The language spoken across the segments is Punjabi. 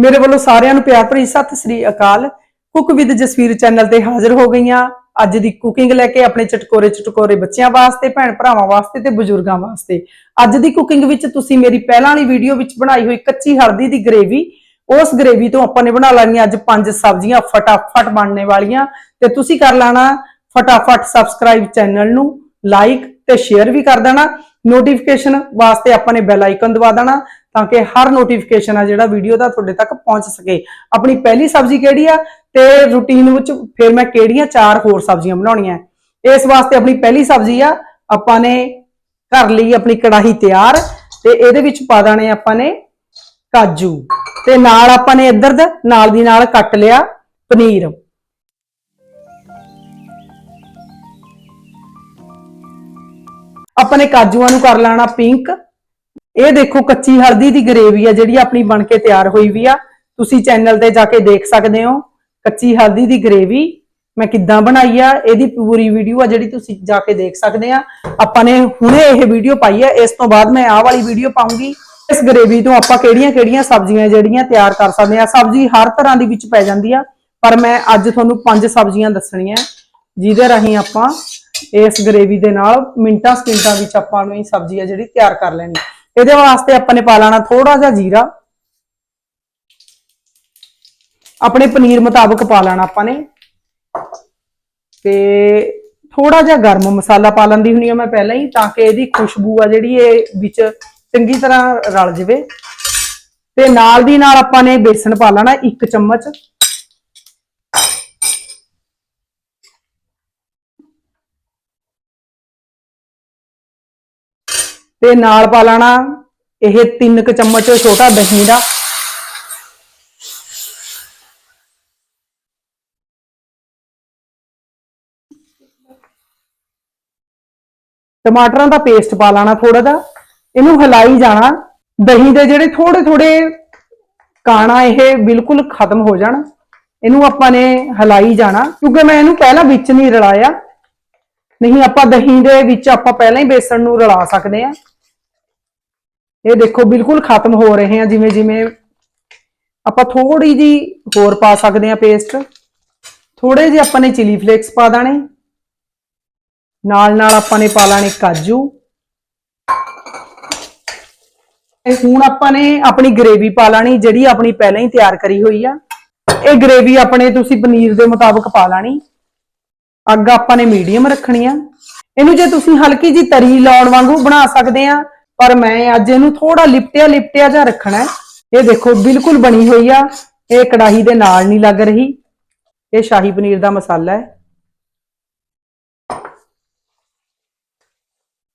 ਮੇਰੇ ਵੱਲੋਂ ਸਾਰਿਆਂ ਨੂੰ ਪਿਆਰ ਭਰੀ ਸਤਿ ਸ੍ਰੀ ਅਕਾਲ। ਕੁਕ ਵਿਦ ਜਸਵੀਰ ਚੈਨਲ ਤੇ ਹਾਜ਼ਰ ਹੋ ਗਈਆਂ। ਅੱਜ ਦੀ ਕੁਕਿੰਗ ਲੈ ਕੇ ਆਪਣੇ ਚਟਕੋਰੇ ਚਟਕੋਰੇ ਬੱਚਿਆਂ ਵਾਸਤੇ, ਭੈਣ ਭਰਾਵਾਂ ਵਾਸਤੇ ਤੇ ਬਜ਼ੁਰਗਾਂ ਵਾਸਤੇ। ਅੱਜ ਦੀ ਕੁਕਿੰਗ ਵਿੱਚ ਤੁਸੀਂ ਮੇਰੀ ਪਹਿਲਾਂ ਵਾਲੀ ਵੀਡੀਓ ਵਿੱਚ ਬਣਾਈ ਹੋਈ ਕੱਚੀ ਹਲਦੀ ਦੀ ਗ੍ਰੇਵੀ ਉਸ ਗ੍ਰੇਵੀ ਤੋਂ ਆਪਾਂ ਨੇ ਬਣਾ ਲੈਣੀਆਂ ਅੱਜ ਪੰਜ ਸਬਜ਼ੀਆਂ ਫਟਾਫਟ ਬਣਨੇ ਵਾਲੀਆਂ ਤੇ ਤੁਸੀਂ ਕਰ ਲੈਣਾ ਫਟਾਫਟ ਸਬਸਕ੍ਰਾਈਬ ਚੈਨਲ ਨੂੰ ਲਾਈਕ ਤੇ ਸ਼ੇਅਰ ਵੀ ਕਰ ਦੇਣਾ। ਨੋਟੀਫਿਕੇਸ਼ਨ ਵਾਸਤੇ ਆਪਾਂ ਨੇ ਬੈਲ ਆਈਕਨ ਦਬਾ ਦੇਣਾ। ਤਾਂ ਕਿ ਹਰ ਨੋਟੀਫਿਕੇਸ਼ਨ ਆ ਜਿਹੜਾ ਵੀਡੀਓ ਦਾ ਤੁਹਾਡੇ ਤੱਕ ਪਹੁੰਚ ਸਕੇ। ਆਪਣੀ ਪਹਿਲੀ ਸਬਜ਼ੀ ਕਿਹੜੀ ਆ ਤੇ ਰੂਟੀਨ ਵਿੱਚ ਫਿਰ ਮੈਂ ਕਿਹੜੀਆਂ ਚਾਰ ਹੋਰ ਸਬਜ਼ੀਆਂ ਬਣਾਉਣੀਆਂ। ਇਸ ਵਾਸਤੇ ਆਪਣੀ ਪਹਿਲੀ ਸਬਜ਼ੀ ਆ, ਆਪਾਂ ਨੇ ਕਰ ਲਈ ਆਪਣੀ ਕੜਾਹੀ ਤਿਆਰ ਤੇ ਇਹਦੇ ਵਿੱਚ ਪਾ ਦੇਣੇ ਆਪਾਂ ਨੇ ਕਾਜੂ ਤੇ ਨਾਲ ਆਪਾਂ ਨੇ ਇੱਧਰ ਦਾ ਨਾਲ ਦੀ ਨਾਲ ਕੱਟ ਲਿਆ ਪਨੀਰ। ਆਪਾਂ ਨੇ ਕਾਜੂਆਂ ਨੂੰ ਕਰ ਲੈਣਾ ਪਿੰਕ ਇਹ ਦੇਖੋ ਕੱਚੀ ਹਲਦੀ ਦੀ ਗਰੇਵੀ ਆ ਜਿਹੜੀ ਆਪਣੀ ਬਣ ਕੇ ਤਿਆਰ ਹੋਈ ਵੀ ਆ। ਤੁਸੀਂ ਚੈਨਲ ਤੇ ਜਾ ਕੇ ਦੇਖ ਸਕਦੇ ਹੋ ਕੱਚੀ ਹਲਦੀ ਦੀ ਗਰੇਵੀ ਮੈਂ ਕਿੱਦਾਂ ਬਣਾਈ ਆ, ਇਹਦੀ ਪੂਰੀ ਵੀਡੀਓ ਆ ਜਿਹੜੀ ਤੁਸੀਂ ਜਾ ਕੇ ਦੇਖ ਸਕਦੇ ਆ। ਆਪਾਂ ਨੇ ਹੁਣੇ ਇਹ ਵੀਡੀਓ ਪਾਈ ਆ, ਇਸ ਤੋਂ ਬਾਅਦ ਮੈਂ ਆਹ ਵਾਲੀ ਵੀਡੀਓ ਪਾਉਂਗੀ। ਇਸ ਗਰੇਵੀ ਤੋਂ ਆਪਾਂ ਕਿਹੜੀਆਂ-ਕਿਹੜੀਆਂ ਸਬਜ਼ੀਆਂ ਜਿਹੜੀਆਂ ਤਿਆਰ ਕਰ ਸਕਦੇ ਆ। ਸਬਜ਼ੀ ਹਰ ਤਰ੍ਹਾਂ ਦੀ ਵਿੱਚ ਪੈ ਜਾਂਦੀ ਆ, ਪਰ ਮੈਂ ਅੱਜ ਤੁਹਾਨੂੰ ਪੰਜ ਸਬਜ਼ੀਆਂ ਦੱਸਣੀਆਂ। ਜਿਹਦੇ ਰਾਹੀਂ ਆਪਾਂ ਇਸ ਗਰੇਵੀ ਦੇ ਨਾਲ ਮਿੰਟਾਂ ਸਕਿੰਟਾਂ ਵਿੱਚ ਆਪਾਂ ਨੂੰ ਇਹ ਸਬਜ਼ੀ ਆ ਜਿਹੜੀ ਤਿਆਰ ਕਰ ਲੈਣੀ। ਇਹਦੇ ਵਾਸਤੇ ਆਪਾਂ ਨੇ ਪਾ ਲੈਣਾ ਥੋੜਾ ਜਿਹਾ ਜੀਰਾ। ਆਪਣੇ ਪਨੀਰ ਮੁਤਾਬਕ ਪਾ ਲੈਣਾ ਆਪਾਂ ਨੇ। ਤੇ ਥੋੜਾ ਜਿਹਾ ਗਰਮ ਮਸਾਲਾ ਪਾ ਲੈਂਦੀ ਹੁੰਨੀ ਆ ਮੈਂ ਪਹਿਲਾਂ ਹੀ, ਤਾਂ ਕਿ ਇਹਦੀ ਖੁਸ਼ਬੂ ਆ ਜਿਹੜੀ ਇਹ ਵਿੱਚ ਚੰਗੀ ਤਰ੍ਹਾਂ ਰਲ ਜਾਵੇ। ਤੇ ਨਾਲ ਦੀ ਨਾਲ ਆਪਾਂ ਨੇ ਬੇਸਣ ਪਾ ਲੈਣਾ ਇੱਕ ਚਮਚ। ਤੇ ਨਾਲ ਪਾ ਲੈਣਾ ਇਹ 3 ਕੁ ਚਮਚ ਛੋਟਾ ਦਹੀਂ ਦਾ। ਟਮਾਟਰਾਂ ਦਾ ਪੇਸਟ ਪਾ ਲੈਣਾ ਥੋੜਾ ਜਿਹਾ। ਇਹਨੂੰ ਹਿਲਾਈ ਜਾਣਾ। ਦਹੀਂ ਦੇ ਜਿਹੜੇ ਥੋੜੇ ਥੋੜੇ ਕਾਣਾ ਇਹ ਬਿਲਕੁਲ ਖਤਮ ਹੋ ਜਾਣ। ਇਹਨੂੰ ਆਪਾਂ ਨੇ ਹਿਲਾਈ ਜਾਣਾ। ਕਿਉਂਕਿ ਮੈਂ ਇਹਨੂੰ ਪਹਿਲਾਂ ਵਿੱਚ ਨਹੀਂ ਰਲਾਇਆ। ਨਹੀਂ, ਆਪਾਂ ਦਹੀਂ ਦੇ ਵਿੱਚ ਆਪਾਂ ਪਹਿਲਾਂ ਹੀ ਬੇਸਣ ਨੂੰ ਰਲਾ ਸਕਦੇ ਆ ਇਹ ਦੇਖੋ ਬਿਲਕੁਲ ਖਤਮ ਹੋ ਰਹੇ ਆ, ਜਿਵੇਂ ਜਿਵੇਂ ਆਪਾਂ ਥੋੜੀ ਜੀ ਹੋਰ ਪਾ ਸਕਦੇ ਆ ਪੇਸਟ। ਥੋੜੇ ਜਿਹੇ ਆਪਾਂ ਨੇ ਚਿਲੀ ਫਲੇਕਸ ਪਾ ਦੇਣੇ। ਨਾਲ ਨਾਲ ਆਪਾਂ ਨੇ ਪਾ ਲੈਣੇ ਕਾਜੂ। ਇਹ ਹੁਣ ਆਪਾਂ ਨੇ ਆਪਣੀ ਗ੍ਰੇਵੀ ਪਾ ਲੈਣੀ, ਜਿਹੜੀ ਆਪਣੀ ਪਹਿਲਾਂ ਹੀ ਤਿਆਰ ਕਰੀ ਹੋਈ ਆ। ਇਹ ਗ੍ਰੇਵੀ ਆਪਣੇ ਤੁਸੀਂ ਪਨੀਰ ਦੇ ਮੁਤਾਬਕ ਪਾ ਲੈਣੀ। ਅੱਗ ਆਪਾਂ ਨੇ ਮੀਡੀਅਮ ਰੱਖਣੀ ਆ। ਇਹਨੂੰ ਜੇ ਤੁਸੀਂ ਹਲਕੀ ਜੀ ਤਰੀ ਲਾਉਣ ਵਾਂਗੂ ਬਣਾ ਸਕਦੇ ਆ, ਪਰ ਮੈਂ ਅੱਜ ਇਹਨੂੰ ਥੋੜਾ ਲਿਪਟਿਆ ਲਿਪਟਿਆ ਜਾ ਰੱਖਣਾ ਇਹ ਦੇਖੋ ਬਿਲਕੁਲ ਬਣੀ ਹੋਈ ਆ, ਇਹ ਕੜਾਹੀ ਦੇ ਨਾਲ ਨਹੀਂ ਲੱਗ ਰਹੀ। ਇਹ ਸ਼ਾਹੀ ਪਨੀਰ ਦਾ ਮਸਾਲਾ ਹੈ।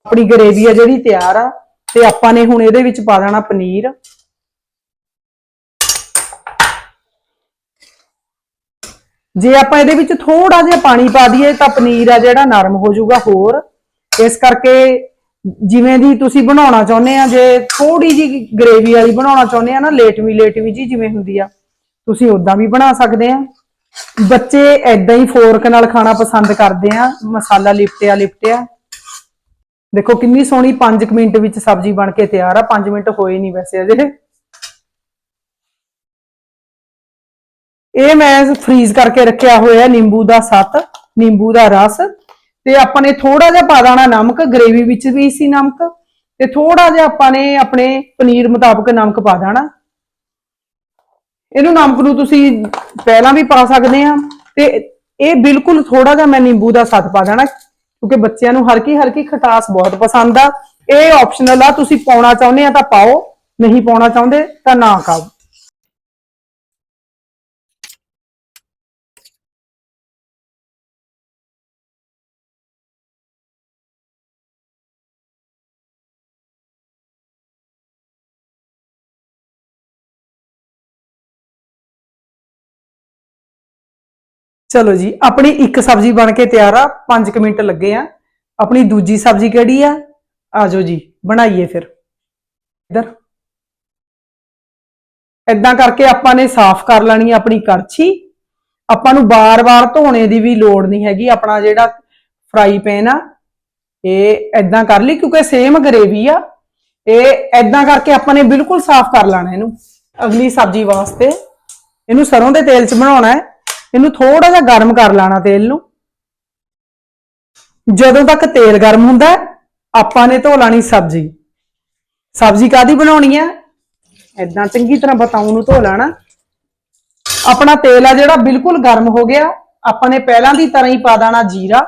ਆਪਣੀ ਗਰੇਵੀ ਆ ਜਿਹੜੀ ਤਿਆਰ ਆ, ਤੇ ਆਪਾਂ ਨੇ ਹੁਣ ਇਹਦੇ ਵਿੱਚ ਪਾ ਦੇਣਾ ਪਨੀਰ। ਜੇ ਆਪਾਂ ਇਹਦੇ ਵਿੱਚ ਥੋੜਾ ਜਿਹਾ ਪਾਣੀ ਪਾ ਦਈਏ ਤਾਂ ਪਨੀਰ ਆ ਜਿਹੜਾ ਨਰਮ ਹੋ ਜਾਊਗਾ ਹੋਰ। ਇਸ ਕਰਕੇ ਜਿਵੇਂ ਦੀ ਤੁਸੀਂ ਬਣਾਉਣਾ ਚਾਹੁੰਦੇ ਆ, ਜੇ ਥੋੜੀ ਜੀ ਗਰੇਵੀ ਵਾਲੀ ਬਣਾਉਣਾ ਚਾਹੁੰਦੇ ਆ ਨਾ, ਲੇਟਵੀ ਲੇਟਵੀ ਜੀ ਜਿਵੇਂ ਹੁੰਦੀ ਆ, ਤੁਸੀਂ ਉਦਾਂ ਵੀ ਬਣਾ ਸਕਦੇ ਆ। ਬੱਚੇ ਐਦਾਂ ਹੀ ਫੋਰਕ ਨਾਲ ਖਾਣਾ ਪਸੰਦ ਕਰਦੇ ਆ, ਮਸਾਲਾ ਲਿਪਟਿਆ ਲਿਪਟਿਆ। ਦੇਖੋ ਕਿੰਨੀ ਸੋਹਣੀ 5 ਮਿੰਟ ਵਿੱਚ ਸਬਜ਼ੀ ਬਣ ਕੇ ਤਿਆਰ ਆ 5 ਮਿੰਟ ਹੋਏ ਨਹੀਂ ਵੈਸੇ ਅਜੇ। ਇਹ ਮੈਂ ਫ੍ਰੀਜ਼ ਕਰਕੇ ਰੱਖਿਆ ਹੋਇਆ ਨਿੰਬੂ ਦਾ ਸੱਤ, ਨਿੰਬੂ ਦਾ ਰਸ, ਤੇ ਆਪਾਂ ਨੇ ਥੋੜਾ ਜਿਹਾ ਪਾ ਦੇਣਾ ਨਮਕ ਗ੍ਰੇਵੀ ਵਿੱਚ ਵੀ ਸੀ ਨਮਕ, ਤੇ ਥੋੜਾ ਜਿਹਾ ਆਪਾਂ ਨੇ ਆਪਣੇ ਪਨੀਰ ਮੁਤਾਬਕ ਨਮਕ ਪਾ ਦੇਣਾ। ਇਹਨੂੰ ਨਮਕ ਨੂੰ ਤੁਸੀਂ ਪਹਿਲਾਂ ਵੀ ਪਾ ਸਕਦੇ ਆ, ਤੇ ਇਹ ਬਿਲਕੁਲ ਥੋੜਾ ਜਿਹਾ ਮੈਂ ਨਿੰਬੂ ਦਾ ਸੱਤ ਪਾ ਦੇਣਾ, ਕਿਉਂਕਿ ਬੱਚਿਆਂ ਨੂੰ ਹਲਕੀ ਹਲਕੀ ਖਟਾਸ ਬਹੁਤ ਪਸੰਦ ਆ। ਇਹ ਆਪਸ਼ਨਲ ਆ, ਤੁਸੀਂ ਪਾਉਣਾ ਚਾਹੁੰਦੇ ਆ ਤਾਂ ਪਾਓ, ਨਹੀਂ ਪਾਉਣਾ ਚਾਹੁੰਦੇ ਤਾਂ ਨਾ ਖਾਓ। ਚਲੋ ਜੀ, ਆਪਣੀ ਇੱਕ ਸਬਜ਼ੀ ਬਣ ਕੇ ਤਿਆਰ ਆ 5 ਮਿੰਟ ਲੱਗੇ ਆ। ਆਪਣੀ ਦੂਜੀ ਸਬਜ਼ੀ ਕਿਹੜੀ ਆ? ਆਜੋ ਜੀ, ਬਣਾਈਏ ਫਿਰ। ਇਧਰ। ਇਦਾਂ ਕਰਕੇ ਆਪਾਂ ਨੇ ਸਾਫ਼ ਕਰ ਲੈਣੀ ਆ ਆਪਣੀ ਕੜਛੀ। ਆਪਾਂ ਨੂੰ ਬਾਰ-ਬਾਰ ਧੋਣੇ ਦੀ ਵੀ ਲੋੜ ਨਹੀਂ ਹੈਗੀ, ਆਪਣਾ ਜਿਹੜਾ ਫਰਾਈ ਪੈਨ ਆ, ਇਹ ਇਦਾਂ ਕਰ ਲਈ, ਕਿਉਂਕਿ ਸੇਮ ਗਰੇਵੀ ਆ। ਇਹ ਇਦਾਂ ਕਰਕੇ ਆਪਾਂ ਨੇ ਬਿਲਕੁਲ ਸਾਫ਼ ਕਰ ਲੈਣਾ ਇਹਨੂੰ, ਅਗਲੀ ਸਬਜ਼ੀ ਵਾਸਤੇ। ਇਹਨੂੰ ਸਰੋਂ ਦੇ ਤੇਲ 'ਚ ਬਣਾਉਣਾ ਹੈ। ਇਹਨੂੰ ਥੋੜਾ ਜਿਹਾ ਗਰਮ ਕਰ ਲੈਣਾ ਤੇਲ ਨੂੰ। ਜਦੋਂ ਤੱਕ ਤੇਲ ਗਰਮ ਹੁੰਦਾ, ਆਪਾਂ ਨੇ ਧੋ ਲੈਣੀ ਸਬਜ਼ੀ। ਸਬਜ਼ੀ ਕਾਦੀ ਬਣਾਉਣੀ ਹੈ ਐਦਾਂ ਚੰਗੀ ਤਰ੍ਹਾਂ ਬਤਾਉ ਨੂੰ ਧੋ ਲੈਣਾ। ਆਪਣਾ ਤੇਲ ਆ ਜਿਹੜਾ ਬਿਲਕੁਲ ਗਰਮ ਹੋ ਗਿਆ, ਆਪਾਂ ਨੇ ਪਹਿਲਾਂ ਦੀ ਤਰ੍ਹਾਂ ਹੀ ਪਾ ਦੇਣਾ ਜੀਰਾ।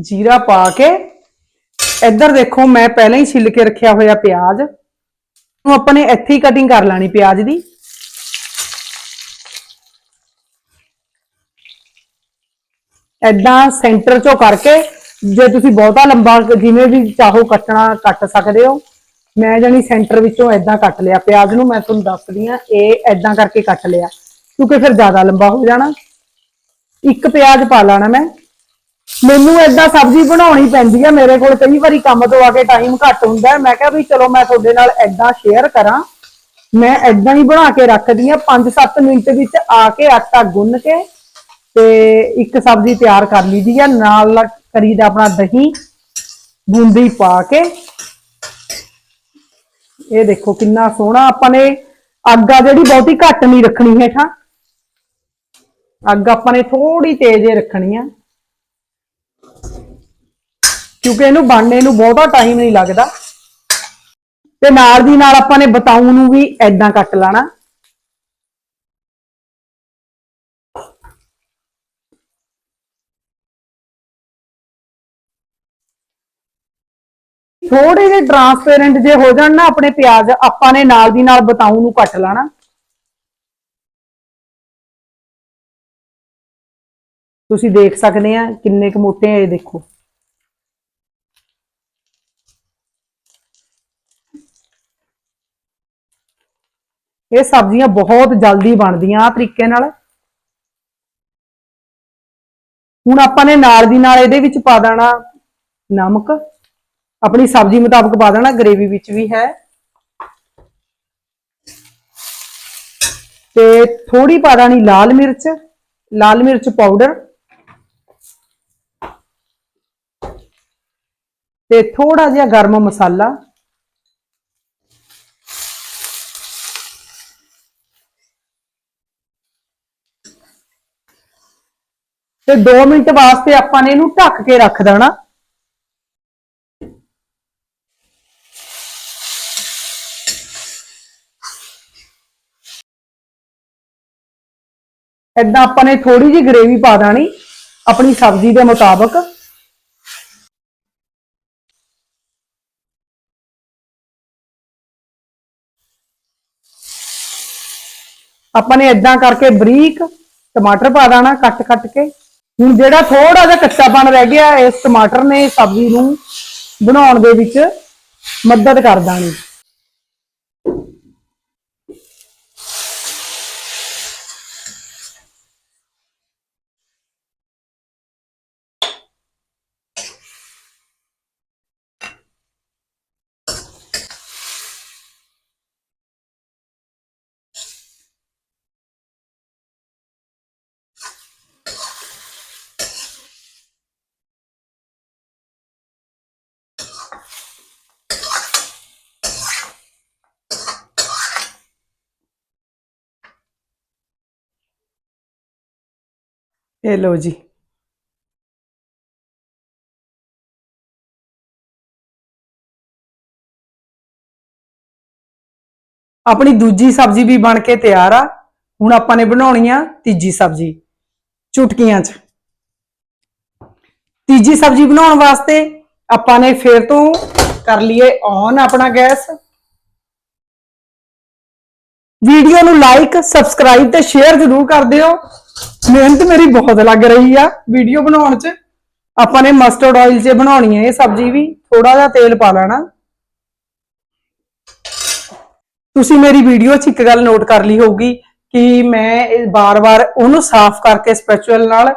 ਜੀਰਾ ਪਾ ਕੇ, ਇੱਧਰ ਦੇਖੋ ਮੈਂ ਪਹਿਲਾਂ ਹੀ ਛਿੱਲ ਕੇ ਰੱਖਿਆ ਹੋਇਆ ਪਿਆਜ਼। ਨੂੰ ਆਪਾਂ ਨੇ ਇੱਥੇ ਹੀ ਕਟਿੰਗ ਕਰ ਲੈਣੀ ਪਿਆਜ਼ ਦੀ। ਐਦਾਂ ਸੈਂਟਰ ਚੋਂ ਕਰਕੇ ਜੇ ਤੁਸੀਂ ਬਹੁਤਾ ਲੰਬਾ ਜਿਵੇਂ ਵੀ ਚਾਹੋ ਕੱਟਣਾ ਕੱਟ ਸਕਦੇ ਹੋ। ਮੈਂ ਜਾਨੀ ਸੈਂਟਰ ਵਿੱਚੋਂ ਐਦਾਂ ਕੱਟ ਲਿਆ। ਪਿਆਜ਼ ਨੂੰ ਮੈਂ ਤੁਹਾਨੂੰ ਦੱਸਦੀ ਆ ਇਹ ਐਦਾਂ ਕਰਕੇ ਕੱਟ ਲਿਆ। ਕਿਉਂਕਿ ਫਿਰ ਜ਼ਿਆਦਾ ਲੰਬਾ ਹੋ ਜਾਣਾ। ਇੱਕ ਪਿਆਜ਼ ਪਾ ਲੈਣਾ ਮੈਂ। ਮੈਨੂੰ ਏਦਾਂ ਸਬਜ਼ੀ ਬਣਾਉਣੀ ਪੈਂਦੀ ਆ। ਮੇਰੇ ਕੋਲ ਕਈ ਵਾਰੀ ਕੰਮ ਤੋਂ ਆ ਕੇ ਟਾਈਮ ਘੱਟ ਹੁੰਦਾ ਮੈਂ ਕਿਹਾ ਵੀ ਚਲੋ ਮੈਂ ਤੁਹਾਡੇ ਨਾਲ ਏਦਾਂ ਸ਼ੇਅਰ ਕਰਾਂ। ਮੈਂ ਏਦਾਂ ਹੀ ਬਣਾ ਕੇ ਰੱਖਦੀ ਆ 5-7 ਮਿੰਟ ਵਿੱਚ ਆ ਕੇ ਆਟਾ ਗੁੰਨ ਕੇ ਤੇ ਇੱਕ ਸਬਜ਼ੀ ਤਿਆਰ ਕਰ ਲਈ ਲਈਦੀ ਆ, ਨਾਲ ਕਰੀਦਾ ਆਪਣਾ ਦਹੀਂ, ਬੂੰਦੀ ਪਾ ਕੇ। ਇਹ ਦੇਖੋ ਕਿੰਨਾ ਸੋਹਣਾ ਆਪਾਂ ਨੇ, ਅੱਗ ਆ ਜਿਹੜੀ ਬਹੁਤੀ ਘੱਟ ਨਹੀਂ ਰੱਖਣੀ ਹੇਠਾਂ। ਅੱਗ ਆਪਾਂ ਨੇ ਥੋੜੀ ਤੇਜ਼ ਰੱਖਣੀ ਆ। ਕਿਉਂਕਿ ਇਹਨੂੰ ਬਣਨੇ ਨੂੰ ਬਹੁਤਾ ਟਾਈਮ ਨਹੀਂ ਲੱਗਦਾ। ਤੇ ਨਾਲ ਦੀ ਨਾਲ ਆਪਾਂ ਨੇ ਬਤਾਉ ਨੂੰ ਵੀ ਐਦਾਂ ਕੱਟ ਲੈਣਾ। ਥੋੜੇ ਜਿਹੇ ਟਰਾਂਸਪੇਰੈਂਟ ਜੇ ਹੋ ਜਾਣ ਨਾ ਆਪਣੇ ਪਿਆਜ਼, ਆਪਾਂ ਨੇ ਨਾਲ ਦੀ ਨਾਲ ਬਤਾਉ ਨੂੰ ਕੱਟ ਲੈਣਾ। ਤੁਸੀਂ ਦੇਖ ਸਕਦੇ ਆ ਕਿੰਨੇ ਕੁ ਮੋਟੇ ਆ ਇਹ ਦੇਖੋ। ਇਹ ਸਬਜ਼ੀਆਂ ਬਹੁਤ ਜਲਦੀ ਬਣਦੀਆਂ ਆ ਤਰੀਕੇ ਨਾਲ। ਹੁਣ ਆਪਾਂ ਨੇ ਨਾਲ ਦੀ ਨਾਲ ਇਹਦੇ ਵਿੱਚ ਪਾ ਦੇਣਾ ਨਮਕ। ਆਪਣੀ ਸਬਜ਼ੀ ਮੁਤਾਬਕ ਪਾ ਦੇਣਾ ਗ੍ਰੇਵੀ ਵਿੱਚ ਵੀ ਹੈ। ਤੇ ਥੋੜੀ ਪਾ ਦੇਣੀ ਲਾਲ ਮਿਰਚ ਲਾਲ ਮਿਰਚ ਪਾਊਡਰ ਤੇ ਥੋੜਾ ਜਿਹਾ ਗਰਮ ਮਸਾਲਾ। ਤੇ 2 ਮਿੰਟ ਵਾਸਤੇ ਆਪਾਂ ਨੇ ਇਹਨੂੰ ਢੱਕ ਕੇ ਰੱਖ ਦੇਣਾ। ਏਦਾਂ ਆਪਾਂ ਨੇ ਥੋੜੀ ਜਿਹੀ ਗ੍ਰੇਵੀ ਪਾ ਦੇਣੀ, ਆਪਣੀ ਸਬਜ਼ੀ ਦੇ ਮੁਤਾਬਕ। ਆਪਾਂ ਨੇ ਏਦਾਂ ਕਰਕੇ ਬਰੀਕ ਟਮਾਟਰ ਪਾ ਦੇਣਾ ਕੱਟ ਕੱਟ ਕੇ। ਹੁਣ ਜਿਹੜਾ ਥੋੜਾ ਜਿਹਾ ਕੱਚਾਪਣ ਰਹਿ ਗਿਆ, ਇਸ ਟਮਾਟਰ ਨੇ ਸਬਜ਼ੀ ਨੂੰ ਬਣਾਉਣ ਦੇ ਵਿੱਚ ਮਦਦ ਕਰ ਦਾਣੀ। ਇਹ ਲਓ ਜੀ। ਆਪਣੀ ਦੂਜੀ ਸਬਜ਼ੀ ਵੀ ਬਣ ਕੇ ਤਿਆਰ ਆ। ਹੁਣ ਆਪਾਂ ਨੇ ਬਣਾਉਣੀ ਆ ਤੀਜੀ ਸਬਜ਼ੀ, ਚੁਟਕੀਆਂ 'ਚ। ਤੀਜੀ ਸਬਜ਼ੀ ਬਣਾਉਣ ਵਾਸਤੇ ਆਪਾਂ ਨੇ ਫੇਰ ਤੋਂ ਕਰ ਲਈਏ ਔਨ ਆਪਣਾ ਗੈਸ। ਵੀਡੀਓ ਨੂੰ ਲਾਈਕ ਸਬਸਕ੍ਰਾਈਬ ਤੇ ਸ਼ੇਅਰ ਜ਼ਰੂਰ ਕਰ ਦਿਓ। ਮਿਹਨਤ ਮੇਰੀ ਬਹੁਤ ਲੱਗ ਰਹੀ ਆ ਵੀਡੀਓ ਬਣਾਉਣ 'ਚ। ਆਪਾਂ ਨੇ ਮਸਟਰਡ ਆਇਲ 'ਚ ਬਣਾਉਣੀ ਹੈ, ਇਹ ਸਬਜ਼ੀ ਵੀ ਥੋੜਾ ਜਿਹਾ ਤੇਲ ਪਾ ਲੈਣਾ। ਤੁਸੀਂ ਮੇਰੀ ਵੀਡੀਓ 'ਚ ਇੱਕ ਗੱਲ ਨੋਟ ਕਰ ਲਈ ਹੋਊਗੀ ਕਿ ਮੈਂ ਇਹ ਬਾਰ-ਬਾਰ ਉਹਨੂੰ ਸਾਫ਼ ਕਰਕੇ ਸਪੈਚੁਅਲ ਨਾਲ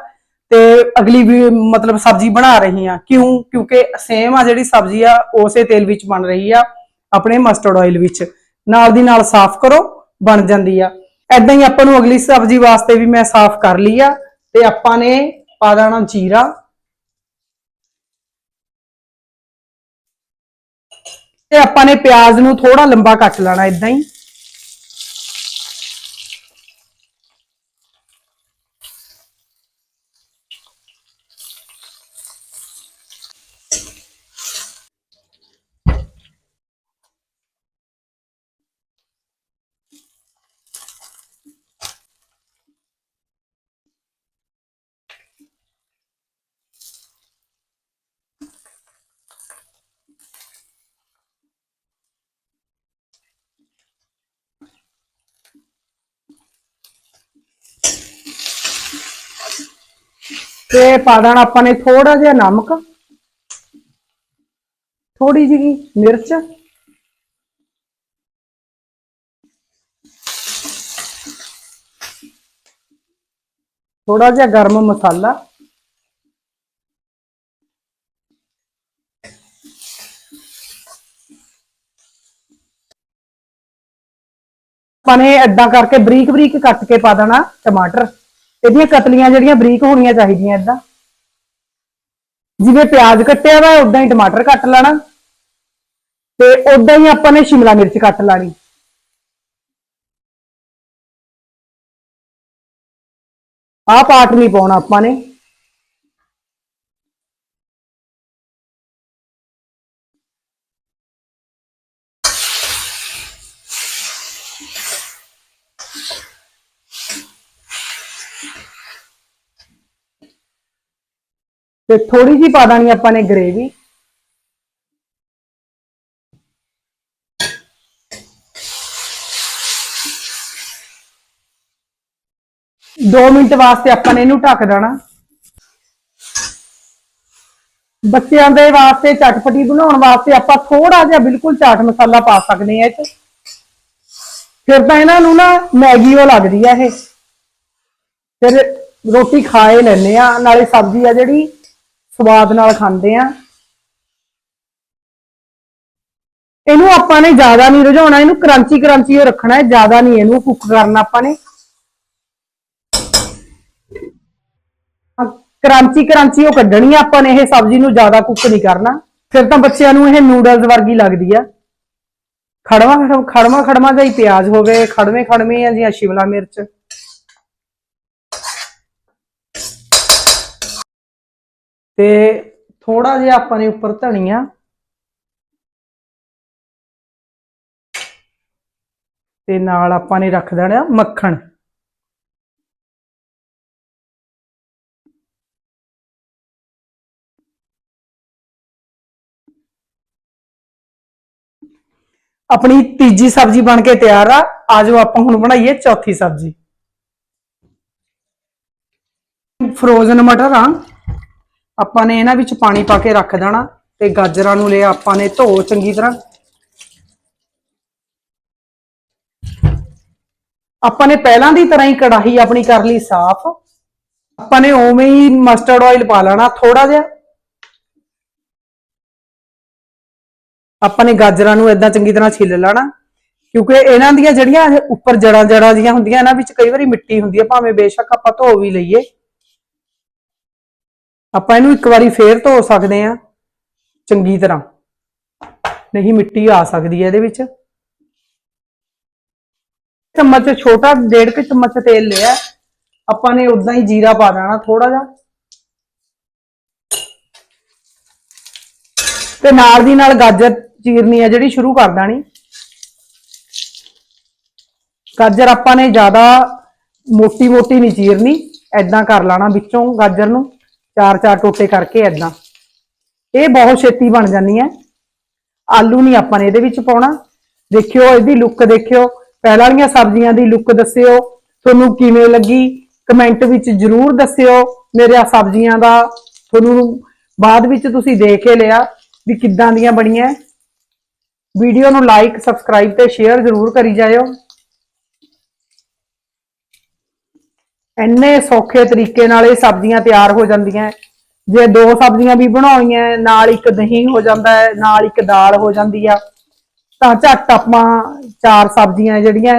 ਤੇ ਅਗਲੀ ਵੀ ਮਤਲਬ ਸਬਜ਼ੀ ਬਣਾ ਰਹੀ ਆ ਕਿਉਂ? ਕਿਉਂਕਿ ਸੇਮ ਆ ਜਿਹੜੀ ਸਬਜ਼ੀ ਆ, ਉਸੇ ਤੇਲ ਵਿੱਚ ਬਣ ਰਹੀ ਆ ਆਪਣੇ ਮਸਟਰਡ ਆਇਲ ਵਿੱਚ। ਨਾਲ ਦੀ ਨਾਲ ਸਾਫ਼ ਕਰੋ, ਬਣ ਜਾਂਦੀ ਆ। ਐਦਾਂ ਹੀ ਆਪਾਂ ਨੂੰ ਅਗਲੀ ਸਬਜ਼ੀ ਵਾਸਤੇ ਵੀ ਮੈਂ ਸਾਫ਼ ਕਰ ਲਈ ਆ ਤੇ ਆਪਾਂ ਨੇ ਪਾ ਦੇਣਾ ਜੀਰਾ। ਤੇ ਆਪਾਂ ਨੇ ਪਿਆਜ਼ ਨੂੰ ਥੋੜਾ ਲੰਬਾ ਕੱਟ ਲੈਣਾ ਇਦਾਂ ਹੀ। ਤੇ ਪਾ ਦੇਣਾ ਆਪਾਂ ਨੇ ਥੋੜਾ ਜਿਹਾ ਨਮਕ। ਥੋੜੀ ਜਿਹੀ ਮਿਰਚ। ਥੋੜਾ ਜਿਹਾ ਗਰਮ ਮਸਾਲਾ। ਆਪਾਂ ਨੇ ਏਦਾਂ ਕਰਕੇ ਬਰੀਕ ਬਰੀਕ ਕੱਟ ਕੇ ਪਾ ਦੇਣਾ ਟਮਾਟਰ। ਇਹਦੀਆਂ ਕਤਲੀਆਂ ਜਿਹੜੀਆਂ ਬਰੀਕ ਹੋਣੀਆਂ ਚਾਹੀਦੀਆਂ ਏਦਾਂ। ਜਿਵੇਂ ਪਿਆਜ਼ ਕੱਟਿਆ ਵਾ ਉਦਾਂ ਹੀ ਟਮਾਟਰ ਕੱਟ ਲੈਣਾ। ਤੇ ਉਦਾਂ ਹੀ ਆਪਾਂ ਨੇ ਸ਼ਿਮਲਾ ਮਿਰਚ ਕੱਟ ਲੈਣੀ। ਆਹ ਪਾਟ ਨਹੀਂ ਪਾਉਣਾ ਆਪਾਂ ਨੇ। ਤੇ ਥੋੜੀ ਜਿਹੀ ਪਾ ਦੇਣੀ ਆਪਾਂ ਨੇ ਗ੍ਰੇਵੀ ਦੋ ਮਿੰਟ ਵਾਸਤੇ ਆਪਾਂ ਨੇ ਇਹਨੂੰ ਢੱਕ ਦੇਣਾ। ਬੱਚਿਆਂ ਦੇ ਵਾਸਤੇ ਚਟਪਟੀ ਬਣਾਉਣ ਵਾਸਤੇ ਆਪਾਂ ਥੋੜਾ ਜਿਹਾ ਬਿਲਕੁਲ ਚਾਟ ਮਸਾਲਾ ਪਾ ਸਕਦੇ ਆ ਇਹ 'ਚ। ਫਿਰ ਤਾਂ ਇਹਨਾਂ ਨੂੰ ਨਾ ਮੈਗੀ ਉਹ ਲੱਗਦੀ ਆ ਇਹ। ਫਿਰ ਰੋਟੀ ਖਾ ਹੀ ਲੈਨੇ ਆ ਨਾਲੇ ਸਬਜ਼ੀ ਆ ਜਿਹੜੀ ਸਵਾਦ ਨਾਲ ਖਾਂਦੇ ਆ। ਇਹਨੂੰ ਆਪਾਂ ਨੇ ਜ਼ਿਆਦਾ ਨਹੀਂ ਰਝਾਉਣਾ, ਇਹਨੂੰ ਕਰੰਚੀ ਕਰੰਚੀ ਰੱਖਣਾ ਹੈ, ਜ਼ਿਆਦਾ ਨਹੀਂ ਇਹਨੂੰ ਕੁੱਕ ਕਰਨਾ ਆਪਾਂ ਨੇ। ਕਰੰਚੀ ਕਰੰਚੀ ਉਹ ਕੱਢਣੀ ਆ ਆਪਾਂ ਨੇ, ਇਹ ਸਬਜ਼ੀ ਨੂੰ ਜ਼ਿਆਦਾ ਕੁੱਕ ਨਹੀਂ ਕਰਨਾ। ਫਿਰ ਤਾਂ ਬੱਚਿਆਂ ਨੂੰ ਇਹ ਨੂਡਲਸ ਵਰਗੀ ਲੱਗਦੀ ਆ। ਖੜਵਾ ਖੜਵਾ ਖੜਵਾ ਜਿਹਾ ਹੀ ਪਿਆਜ਼ ਹੋਵੇ ਖੜਵੇਂ ਖੜਵੇਂ ਆ ਜਾਂ ਸ਼ਿਮਲਾ ਮਿਰਚ। ਤੇ ਥੋੜਾ ਜਿਹਾ ਆਪਾਂ ਨੇ ਉੱਪਰ ਧਨੀਆ। ਤੇ ਨਾਲ ਆਪਾਂ ਨੇ ਰੱਖ ਦੇਣਾ ਮੱਖਣ। ਆਪਣੀ ਤੀਜੀ ਸਬਜ਼ੀ ਬਣ ਕੇ ਤਿਆਰ ਆ। ਆਜੋ ਆਪਾਂ ਹੁਣ ਬਣਾਈਏ ਚੌਥੀ ਸਬਜ਼ੀ। ਫਰੋਜ਼ਨ ਮਟਰ ਆ। ਆਪਾਂ ਨੇ ਇਹਨਾਂ ਵਿੱਚ ਪਾਣੀ ਪਾ ਕੇ ਰੱਖ ਦੇਣਾ ਤੇ ਗਾਜਰਾਂ ਨੂੰ ਲਿਆ ਆਪਾਂ ਨੇ ਧੋ ਚੰਗੀ ਤਰ੍ਹਾਂ। ਆਪਾਂ ਨੇ ਪਹਿਲਾਂ ਦੀ ਤਰ੍ਹਾਂ ਹੀ ਕੜਾਹੀ ਆਪਣੀ ਕਰ ਲਈ ਸਾਫ਼। ਆਪਾਂ ਨੇ ਉਵੇਂ ਹੀ ਮਸਟਰਡ ਆਇਲ ਪਾ ਲੈਣਾ ਥੋੜਾ ਜਿਹਾ। ਆਪਾਂ ਨੇ ਗਾਜਰਾਂ ਨੂੰ ਇਦਾਂ ਚੰਗੀ ਤਰ੍ਹਾਂ ਛਿੱਲ ਲੈਣਾ, ਕਿਉਂਕਿ ਇਹਨਾਂ ਦੀਆਂ ਜਿਹੜੀਆਂ ਉੱਪਰ ਜੜਾਂ ਜੜਾਂ ਜੀਆਂ ਹੁੰਦੀਆਂ, ਇਹਨਾਂ ਵਿੱਚ ਕਈ ਵਾਰੀ ਮਿੱਟੀ ਹੁੰਦੀ ਹੈ, ਭਾਵੇਂ ਬੇਸ਼ੱਕ ਆਪਾਂ ਧੋ ਵੀ ਲਈਏ। ਆਪਾਂ ਇਹਨੂੰ ਇੱਕ ਵਾਰੀ ਫੇਰ ਧੋ ਸਕਦੇ ਆ ਚੰਗੀ ਤਰ੍ਹਾਂ। ਨਹੀਂ, ਮਿੱਟੀ ਆ ਸਕਦੀ ਹੈ ਇਹਦੇ ਵਿੱਚ। ਚਮਚ ਛੋਟਾ, ਡੇਢ ਕੁ ਚਮਚ ਤੇਲ ਲਿਆ। ਆਪਾਂ ਨੇ ਉਦਾਂ ਹੀ ਜੀਰਾ ਪਾ ਦੇਣਾ ਥੋੜਾ ਜਿਹਾ। ਤੇ ਨਾਲ ਦੀ ਨਾਲ ਗਾਜਰ ਚੀਰਨੀ ਆ ਜਿਹੜੀ ਸ਼ੁਰੂ ਕਰ ਦੇਣੀ। ਗਾਜਰ ਆਪਾਂ ਨੇ ਜ਼ਿਆਦਾ ਮੋਟੀ ਮੋਟੀ ਨਹੀਂ ਚੀਰਨੀ। ਐਦਾਂ ਕਰ ਲੈਣਾ ਵਿੱਚੋਂ ਗਾਜਰ ਨੂੰ। ਚਾਰ ਚਾਰ ਟੋਟੇ ਕਰਕੇ ਐਦਾਂ ਇਹ ਬਹੁਤ ਛੇਤੀ ਬਣ ਜਾਂਦੀ ਹੈ। ਆਲੂ ਨਹੀਂ ਆਪਾਂ ਨੇ ਇਹਦੇ ਵਿੱਚ ਪਾਉਣਾ। ਦੇਖਿਓ, ਇਹਦੀ ਲੁੱਕ ਦੇਖਿਓ। ਪਹਿਲਾਂ ਵਾਲੀਆਂ ਸਬਜ਼ੀਆਂ ਦੀ ਲੁੱਕ ਦੱਸਿਓ। ਤੁਹਾਨੂੰ ਕਿਵੇਂ ਲੱਗੀ? ਕਮੈਂਟ ਵਿੱਚ ਜਰੂਰ ਦੱਸਿਓ। ਮੇਰੇ ਸਬਜ਼ੀਆਂ ਦਾ ਤੁਹਾਨੂੰ ਬਾਅਦ ਵਿੱਚ ਤੁਸੀਂ ਦੇਖ ਕੇ ਲਿਆ ਵੀ ਕਿੱਦਾਂ ਦੀਆਂ ਬਣੀਆਂ। ਵੀਡੀਓ ਨੂੰ ਲਾਈਕ ਸਬਸਕ੍ਰਾਈਬ ਤੇ ਸ਼ੇਅਰ ਜ਼ਰੂਰ ਕਰੀ ਜਾਇਓ। ਇੰਨੇ ਸੌਖੇ ਤਰੀਕੇ ਨਾਲ ਇਹ ਸਬਜ਼ੀਆਂ ਤਿਆਰ ਹੋ ਜਾਂਦੀਆਂ ਜੇ ਦੋ ਸਬਜ਼ੀਆਂ ਵੀ ਬਣਾਉਣੀਆਂ ਨਾਲ ਇੱਕ ਦਹੀਂ ਹੋ ਜਾਂਦਾ ਹੈ, ਨਾਲ ਇੱਕ ਦਾਲ ਹੋ ਜਾਂਦੀ ਆ, ਤਾਂ ਝੱਟ ਆਪਾਂ ਚਾਰ ਸਬਜ਼ੀਆਂ ਜਿਹੜੀਆਂ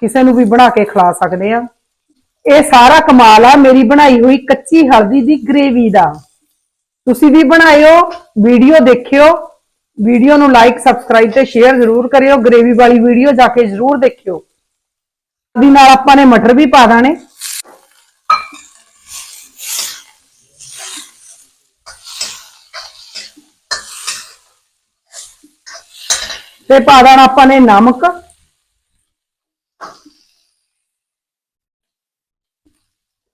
ਕਿਸੇ ਨੂੰ ਵੀ ਬਣਾ ਕੇ ਖਿਲਾ ਸਕਦੇ ਆ ਇਹ ਸਾਰਾ ਕਮਾਲ ਆ, ਮੇਰੀ ਬਣਾਈ ਹੋਈ ਕੱਚੀ ਹਲਦੀ ਦੀ ਗ੍ਰੇਵੀ ਦਾ। ਤੁਸੀਂ ਵੀ ਬਣਾਇਓ, ਵੀਡੀਓ ਦੇਖਿਓ, ਵੀਡੀਓ ਨੂੰ ਲਾਈਕ ਸਬਸਕ੍ਰਾਈਬ ਤੇ ਸ਼ੇਅਰ ਜ਼ਰੂਰ ਕਰਿਓ ਗ੍ਰੇਵੀ ਵਾਲੀ ਵੀਡੀਓ ਜਾ ਕੇ ਜ਼ਰੂਰ ਦੇਖਿਓ। ਦੀ ਨਾਲ ਆਪਾਂ ਨੇ ਮਟਰ ਵੀ ਪਾ ਦਾਣੇ। ਤੇ ਪਾ ਦੇਣਾ ਆਪਾਂ ਨੇ ਨਮਕ।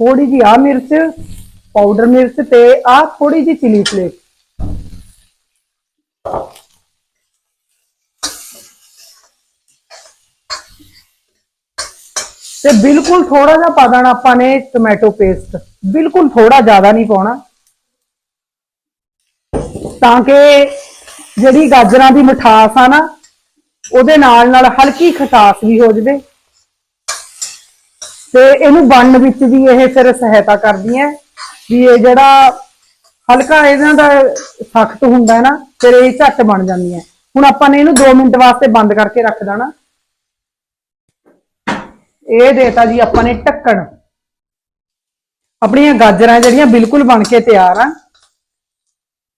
ਥੋੜੀ ਜੀ ਆ ਮਿਰਚ ਪਾਊਡਰ ਮਿਰਚ ਤੇ ਆ ਥੋੜੀ ਜੀ ਚਿਲੀ ਫਲੇਕ ਤੇ ਬਿਲਕੁਲ ਥੋੜਾ ਜਿਹਾ ਪਾ ਦੇਣਾ ਆਪਾਂ ਨੇ ਟੋਮੈਟੋ ਪੇਸਟ ਬਿਲਕੁਲ ਥੋੜਾ ਜ਼ਿਆਦਾ ਨਹੀਂ ਪਾਉਣਾ। ਤਾਂ ਕਿ ਜਿਹੜੀ ਗਾਜਰਾਂ ਦੀ ਮਿਠਾਸ ਆ ਨਾ ਉਹਦੇ ਨਾਲ ਨਾਲ ਹਲਕੀ ਖਟਾਸ ਵੀ ਹੋ ਜਵੇ। ਤੇ ਇਹਨੂੰ ਬਣਨ ਵਿੱਚ ਵੀ ਇਹ ਫਿਰ ਸਹਾਇਤਾ ਕਰਦੀਆਂ ਵੀ ਇਹ ਜਿਹੜਾ ਹਲਕਾ ਇਹਨਾਂ ਦਾ ਸਖਤ ਹੁੰਦਾ ਹੈ ਨਾ, ਫਿਰ ਇਹ ਝੱਟ ਬਣ ਜਾਂਦੀਆਂ ਹੁਣ ਆਪਾਂ ਨੇ ਇਹਨੂੰ 2 ਮਿੰਟ ਵਾਸਤੇ ਬੰਦ ਕਰਕੇ ਰੱਖ ਦੇਣਾ। ਇਹ ਦੇਤਾ ਜੀ ਆਪਾਂ ਨੇ ਢੱਕਣ। ਆਪਣੀਆਂ ਗਾਜਰਾਂ ਜਿਹੜੀਆਂ ਬਿਲਕੁਲ ਬਣ ਕੇ ਤਿਆਰ ਆ।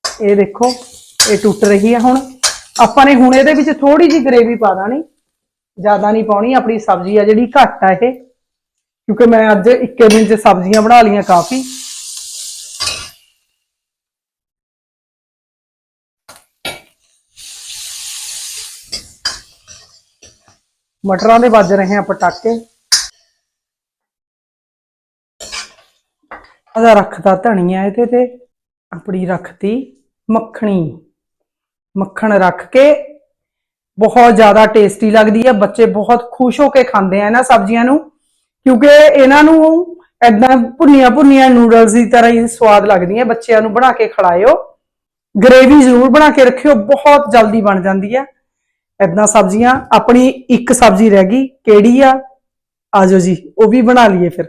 ਇਹ ਦੇਖੋ, ਇਹ ਟੁੱਟ ਰਹੀ ਹੈ ਹੁਣ। ਆਪਾਂ ਨੇ ਹੁਣ ਇਹਦੇ ਵਿੱਚ ਥੋੜੀ ਜੀ ਗ੍ਰੇਵੀ ਪਾ ਦੇਣੀ। ਜ਼ਿਆਦਾ ਨਹੀਂ ਪਾਉਣੀ, ਆਪਣੀ ਸਬਜ਼ੀ ਆ ਜਿਹੜੀ ਘੱਟ ਆ ਇਹ। ਕਿਉਂਕਿ ਮੈਂ ਅੱਜ ਇੱਕੇ ਦਿਨ 'ਚ ਸਬਜ਼ੀਆਂ ਬਣਾ ਲਈਆਂ ਕਾਫੀ। ਮਟਰਾਂ ਦੇ ਵੱਜ ਰਹੇ ਆ ਪਟਾਕੇ। ਆਦਾ ਰੱਖਤਾ ਧਨੀਆ ਇਹਦੇ ਤੇ, ਆਪਣੀ ਰੱਖਤੀ ਮੱਖਣੀ। ਮੱਖਣ ਰੱਖ ਕੇ ਬਹੁਤ ਜ਼ਿਆਦਾ ਟੇਸਟੀ ਲੱਗਦੀ ਹੈ। ਬੱਚੇ ਬਹੁਤ ਖੁਸ਼ ਹੋ ਕੇ ਖਾਂਦੇ ਆ ਇਹਨਾਂ ਸਬਜ਼ੀਆਂ ਨੂੰ, ਕਿਉਂਕਿ ਇਹਨਾਂ ਨੂੰ ਐਦਾਂ ਭੁੰਨੀਆਂ ਭੁੰਨੀਆਂ ਨੂਡਲਸ ਦੀ ਤਰ੍ਹਾਂ ਹੀ ਸਵਾਦ ਲੱਗਦੀਆਂ ਬੱਚਿਆਂ ਨੂੰ ਬਣਾ ਕੇ ਖਿਲਾਇਓ। ਗ੍ਰੇਵੀ ਜ਼ਰੂਰ ਬਣਾ ਕੇ ਰੱਖਿਓ, ਬਹੁਤ ਜਲਦੀ ਬਣ ਜਾਂਦੀ ਹੈ। ਐਦਾਂ ਸਬਜ਼ੀਆਂ, ਆਪਣੀ ਇੱਕ ਸਬਜ਼ੀ ਰਹਿ ਗਈ, ਕਿਹੜੀ ਆ? ਆਜੋ ਜੀ, ਉਹ ਵੀ ਬਣਾ ਲਈਏ ਫਿਰ।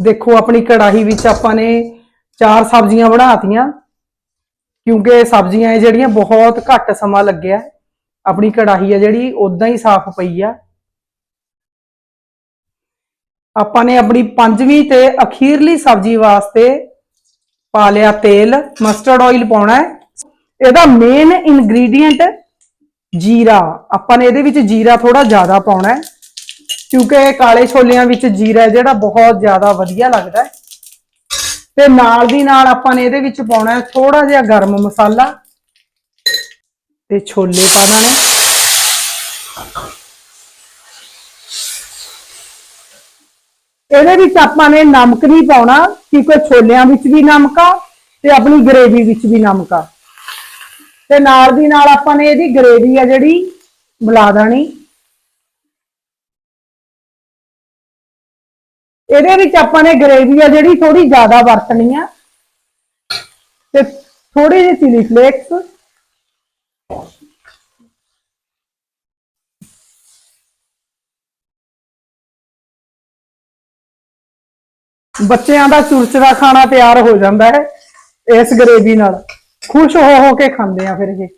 ਦੇਖੋ, ਆਪਣੀ ਕੜਾਹੀ ਵਿੱਚ ਆਪਾਂ ਨੇ ਚਾਰ ਸਬਜ਼ੀਆਂ ਬਣਾਤੀਆਂ। ਕਿਉਂਕਿ ਸਬਜ਼ੀਆਂ ਇਹ ਜਿਹੜੀਆਂ ਬਹੁਤ ਘੱਟ ਸਮਾਂ ਲੱਗਿਆ ਆਪਣੀ ਕੜਾਹੀ ਆ ਜਿਹੜੀ ਉਦਾਂ ਹੀ ਸਾਫ਼ ਪਈ ਆ। ਆਪਾਂ ਨੇ ਆਪਣੀ ਪੰਜਵੀਂ ਤੇ ਅਖੀਰਲੀ ਸਬਜ਼ੀ ਵਾਸਤੇ ਪਾ ਲਿਆ ਤੇਲ ਮਸਟਰਡ ਆਇਲ ਪਾਉਣਾ ਹੈ। ਇਹਦਾ ਮੇਨ ਇਨਗਰੀਡੀਅੰਟ ਜੀਰਾ। ਆਪਾਂ ਨੇ ਇਹਦੇ ਵਿੱਚ ਜੀਰਾ ਥੋੜਾ ਜ਼ਿਆਦਾ ਪਾਉਣਾ ਹੈ, ਕਿਉਂਕਿ ਕਾਲੇ ਛੋਲਿਆਂ ਵਿੱਚ ਜੀਰਾ ਜਿਹੜਾ ਬਹੁਤ ਜ਼ਿਆਦਾ ਵਧੀਆ ਲੱਗਦਾ ਹੈ। ਤੇ ਨਾਲ ਦੀ ਨਾਲ ਆਪਾਂ ਨੇ ਇਹਦੇ ਵਿੱਚ ਪਾਉਣਾ ਹੈ ਥੋੜਾ ਜਿਹਾ ਗਰਮ ਮਸਾਲਾ ਤੇ ਛੋਲੇ ਪਾ ਦੇਣੇ। ਇਹਦੇ ਵਿੱਚ ਆਪਾਂ ਨੇ ਨਮਕ ਨਹੀਂ ਪਾਉਣਾ, ਕਿਉਂਕਿ ਛੋਲਿਆਂ ਵਿੱਚ ਵੀ ਨਮਕ ਆ ਤੇ ਆਪਣੀ ਗ੍ਰੇਵੀ ਵਿੱਚ ਵੀ ਨਮਕ ਆ। ਤੇ ਨਾਲ ਦੀ ਨਾਲ ਆਪਾਂ ਨੇ ਇਹਦੀ ਗ੍ਰੇਵੀ ਆ ਜਿਹੜੀ ਬੁਲਾ ਦੇਣੀ। ਇਹਦੇ ਵਿੱਚ ਆਪਾਂ ਨੇ ਗਰੇਵੀ ਆ ਜਿਹੜੀ ਥੋੜੀ ਜ਼ਿਆਦਾ ਵਰਤਣੀ ਆ। ਤੇ ਥੋੜੀ ਜਿਹੀ ਚਿਲੀ ਫਲੇਕਸ ਬੱਚਿਆਂ ਦਾ ਚੁਰਚਰਾ ਖਾਣਾ ਤਿਆਰ ਹੋ ਜਾਂਦਾ ਹੈ ਇਸ ਗਰੇਵੀ ਨਾਲ। ਖੁਸ਼ ਹੋ ਹੋ ਕੇ ਖਾਂਦੇ ਆ ਫਿਰ ਇਹ।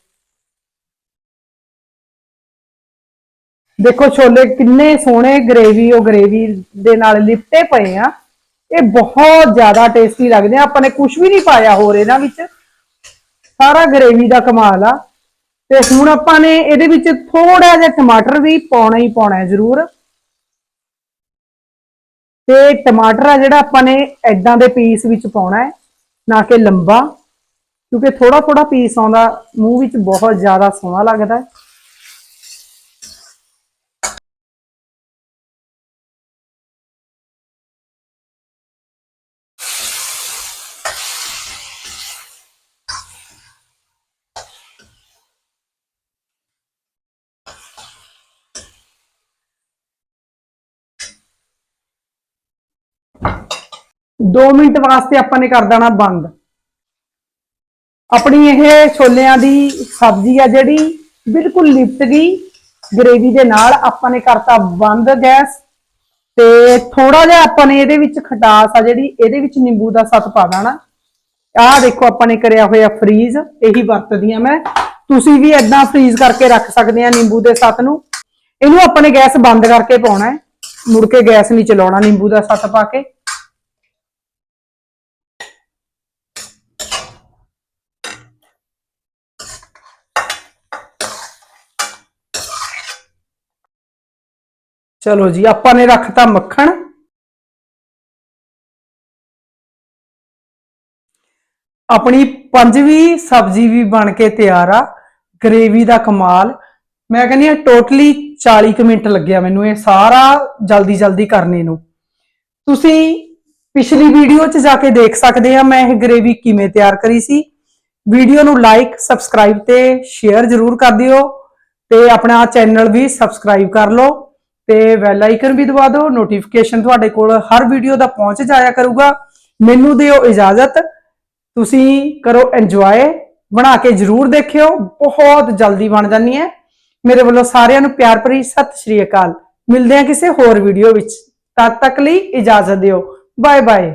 ਦੇਖੋ ਛੋਲੇ ਕਿੰਨੇ ਸੋਹਣੇ ਗ੍ਰੇਵੀ ਉਹ ਗ੍ਰੇਵੀ ਦੇ ਨਾਲ ਲਿਪਟੇ ਪਏ ਆ। ਇਹ ਬਹੁਤ ਜ਼ਿਆਦਾ ਟੇਸਟੀ ਲੱਗਦੇ ਆ। ਆਪਾਂ ਨੇ ਕੁਝ ਵੀ ਨਹੀਂ ਪਾਇਆ ਹੋਰ ਇਹਨਾਂ ਵਿੱਚ। ਸਾਰਾ ਗ੍ਰੇਵੀ ਦਾ ਕਮਾਲ ਆ। ਤੇ ਹੁਣ ਆਪਾਂ ਨੇ ਇਹਦੇ ਵਿੱਚ ਥੋੜਾ ਜਿਹਾ ਟਮਾਟਰ ਵੀ ਪਾਉਣਾ ਹੀ ਪਾਉਣਾ ਹੈ ਜ਼ਰੂਰ। ਤੇ ਟਮਾਟਰ ਆ ਜਿਹੜਾ ਆਪਾਂ ਨੇ ਐਦਾਂ ਦੇ ਪੀਸ ਵਿੱਚ ਪਾਉਣਾ ਹੈ, ਨਾ ਕਿ ਲੰਬਾ। ਕਿਉਂਕਿ ਥੋੜਾ ਥੋੜਾ ਪੀਸ ਆਉਂਦਾ, ਮੂੰਹ ਵਿੱਚ ਬਹੁਤ ਜ਼ਿਆਦਾ ਸੋਹਣਾ ਲੱਗਦਾ ਹੈ। ਦੋ ਮਿੰਟ ਵਾਸਤੇ ਆਪਾਂ ਨੇ ਕਰ ਦੇਣਾ ਬੰਦ। ਆਪਣੀ ਇਹ ਛੋਲਿਆਂ ਦੀ ਸਬਜ਼ੀ ਆ ਜਿਹੜੀ ਬਿਲਕੁਲ ਲਿਪਟ ਗਈ। ਗ੍ਰੇਵੀ ਦੇ ਨਾਲ ਆਪਾਂ ਨੇ ਕਰਤਾ ਬੰਦ ਗੈਸ ਤੇ ਥੋੜਾ ਜਿਹਾ ਆਪਾਂ ਨੇ ਇਹਦੇ ਵਿੱਚ ਖਟਾਸ ਆ ਜਿਹੜੀ, ਇਹਦੇ ਵਿੱਚ ਨਿੰਬੂ ਦਾ ਸੱਤ ਪਾ ਦੇਣਾ। ਆਹ ਦੇਖੋ ਆਪਾਂ ਨੇ ਕਰਿਆ ਹੋਇਆ ਫਰੀਜ਼, ਇਹੀ ਵਰਤਦੀ ਆ ਮੈਂ। ਤੁਸੀਂ ਵੀ ਏਦਾਂ ਫਰੀਜ਼ ਕਰਕੇ ਰੱਖ ਸਕਦੇ ਆ ਨਿੰਬੂ ਦੇ ਸੱਤ ਨੂੰ। ਇਹਨੂੰ ਆਪਾਂ ਨੇ ਗੈਸ ਬੰਦ ਕਰਕੇ ਪਾਉਣਾ ਹੈ। ਮੁੜ ਕੇ ਗੈਸ ਨਹੀਂ ਚਲਾਉਣਾ ਨਿੰਬੂ ਦਾ ਸੱਤ ਪਾ ਕੇ। ਚਲੋ ਜੀ, ਆਪਾਂ ਨੇ ਰੱਖਤਾ ਮੱਖਣ। ਆਪਣੀ ਪੰਜਵੀਂ ਸਬਜ਼ੀ ਵੀ ਬਣ ਕੇ ਤਿਆਰ ਆ, ਗ੍ਰੇਵੀ ਦਾ ਕਮਾਲ। ਮੈਂ ਕਹਿੰਦੀ ਆ ਟੋਟਲੀ 40 ਕੁ ਮਿੰਟ ਲੱਗਿਆ ਮੈਨੂੰ ਇਹ ਸਾਰਾ ਜਲਦੀ ਜਲਦੀ ਕਰਨੇ ਨੂੰ। ਤੁਸੀਂ ਪਿਛਲੀ ਵੀਡੀਓ 'ਚ ਜਾ ਕੇ ਦੇਖ ਸਕਦੇ ਆ ਮੈਂ ਇਹ ਗ੍ਰੇਵੀ ਕਿਵੇਂ ਤਿਆਰ ਕਰੀ ਸੀ। ਵੀਡੀਓ ਨੂੰ ਲਾਈਕ, ਸਬਸਕ੍ਰਾਈਬ ਤੇ ਸ਼ੇਅਰ ਜ਼ਰੂਰ ਕਰ ਦਿਓ ਤੇ ਆਪਣਾ ਚੈਨਲ ਵੀ ਸਬਸਕ੍ਰਾਈਬ ਕਰ ਲਓ। ਤੇ ਬੈਲ ਆਈਕਨ ਵੀ ਦਬਾ ਦਿਓ ਨੋਟੀਫਿਕੇਸ਼ਨ ਤੁਹਾਡੇ ਕੋਲ ਹਰ ਵੀਡੀਓ ਦਾ ਪਹੁੰਚ ਜਾਇਆ ਕਰੂਗਾ। ਮੈਨੂੰ ਦਿਓ ਇਜਾਜ਼ਤ। ਤੁਸੀਂ ਕਰੋ ਇੰਜੋਏ ਬਣਾ ਕੇ ਜਰੂਰ ਦੇਖਿਓ। ਬਹੁਤ ਜਲਦੀ ਬਣ ਜਾਣੀ ਹੈ। ਮੇਰੇ ਵੱਲੋਂ ਸਾਰਿਆਂ ਨੂੰ ਪਿਆਰ ਭਰੀ ਸਤਿ ਸ਼੍ਰੀ ਅਕਾਲ। ਮਿਲਦੇ ਹਾਂ ਕਿਸੇ ਹੋਰ ਵੀਡੀਓ ਵਿੱਚ। ਤਦ ਤੱਕ ਲਈ ਇਜਾਜ਼ਤ ਦਿਓ। Bye bye